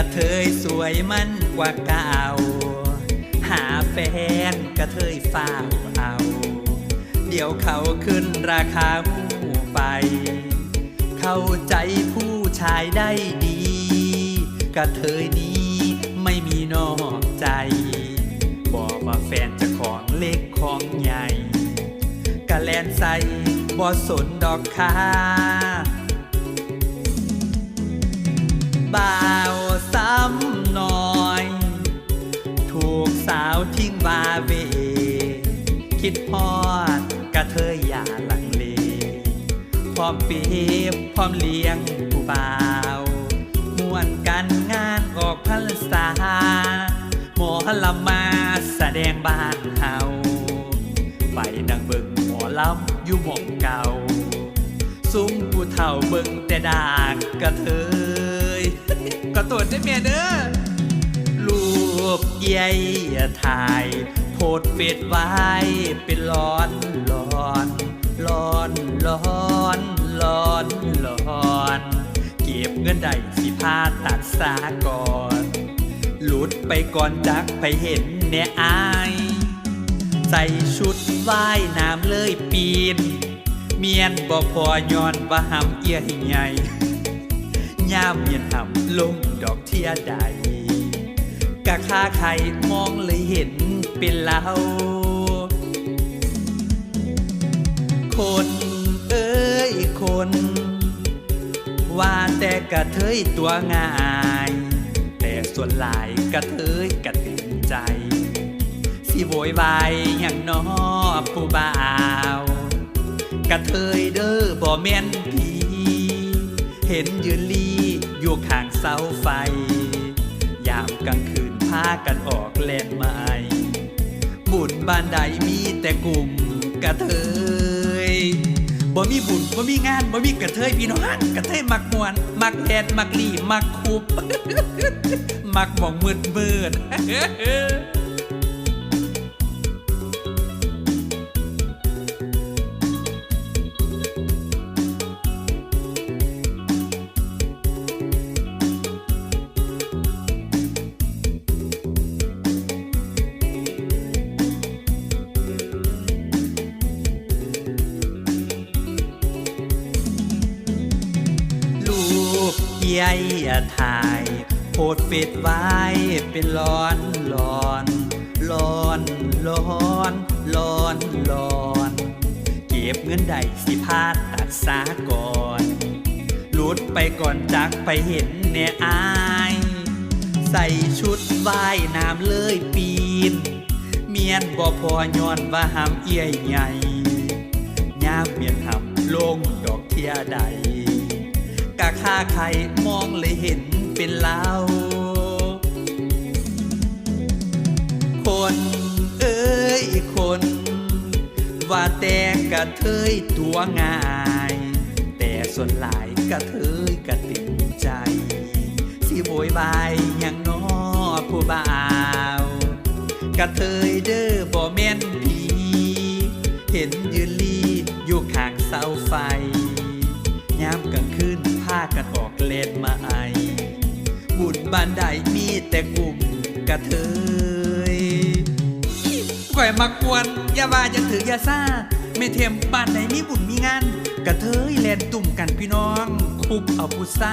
ระเทยสวยมันกว่าเก่า หาแฟนกระเทยฝ้าวเอา เดี๋ยวเขาขึ้นราคาผู้ไป เข้าใจผู้ชายได้ดี กระเทยนี้ไม่มีนอกใจ บอกว่าแฟนจะของเล็กของใหญ่กะแลนใส่บ่สนดอกค่าบ่าว คิดพอดกะเทยอย่าลังเลพร้อมปีบพร้อมเลี้ยงผู้บ่าวม่วนกันงานออกพรรษาหมอลำมาแสดงบ้านเฮาไปดังเบิ่งหมอลำอยู่หมองเก่าซุ้มผู้เฒ่าเบิ่งแต่ดากกะเทยก็ตรวจได้เมียเด้อรูปใหญ่ถ่าย โพดเฟดไว้เป็นร้อนร้อนร้อนร้อนร้อนร้อนเก็บเงินได้สิพาตัดสาก่อน หลุดไปก่อนจักไปเห็นแน่อาย ใส่ชุดว่ายน้ำเลยปีน เมียนบ่พอยอนว่าหำเอียให้ใหญ่ย่ามเมียนหำลงดอกเทียใด กะค่าใครมองเลยเห็นเป็นเราคนเอ้ยคน ว่าแต่กระเทยตัวง่าย แต่ส่วนหลายกระเทยกระตึงใจ สิโวยวายอย่างนอผู้บ่าวกระเทยเด้อบ่แม่นผีเห็นยืนลีอยู่ข้างเสาไฟ ยามกลางคืน พากันออกเล่นไม้บุญบ้านใดมีแต่กลุ่มกระเทยบ่มีบุญบ่มีงานบ่มีกระเทยพี่น้องกระเทยมักมวนมักแดดมักลีมักคุบมักหมองมืดมืด กใหญ่ถ่ายโพดเฟดไว้เป็นร้อนร้อนร้อนร้อนร้อนร้อนเก็บเงินได้สิพาตัดสาก่อนหลุดไปก่อนจากไปเห็นแน่อาย ใส่ชุดว่ายน้ำเลยปีน เมียนบ่พอยอนว่าหำเอี้ยใหญ่ยามเมียนหำลงดอกเทียใด ค่าใครมองเลยเห็นเป็นเราคนเอ้ยคน ว่าแต่กระเทยตัวง่าย แต่ส่วนหลายกระเทยกระติดใจ สิโวยวายอย่างน้อผู้บ่าวกระเทยเด้อบ่แม่นผีเห็นยืนลีอยู่ข้างเสาไฟยามกลางคืน พากันออกเล่นมาไอ บุญบ้านใดมีแต่กลุ่มกระเทยก่อยมากวนอย่าว่าจะถือยาซ่าไม่เทมบ้านใดมีบุญมีงาน กระเทยแลนตุ่มกันพี่น้องคุบเอาพุซ่า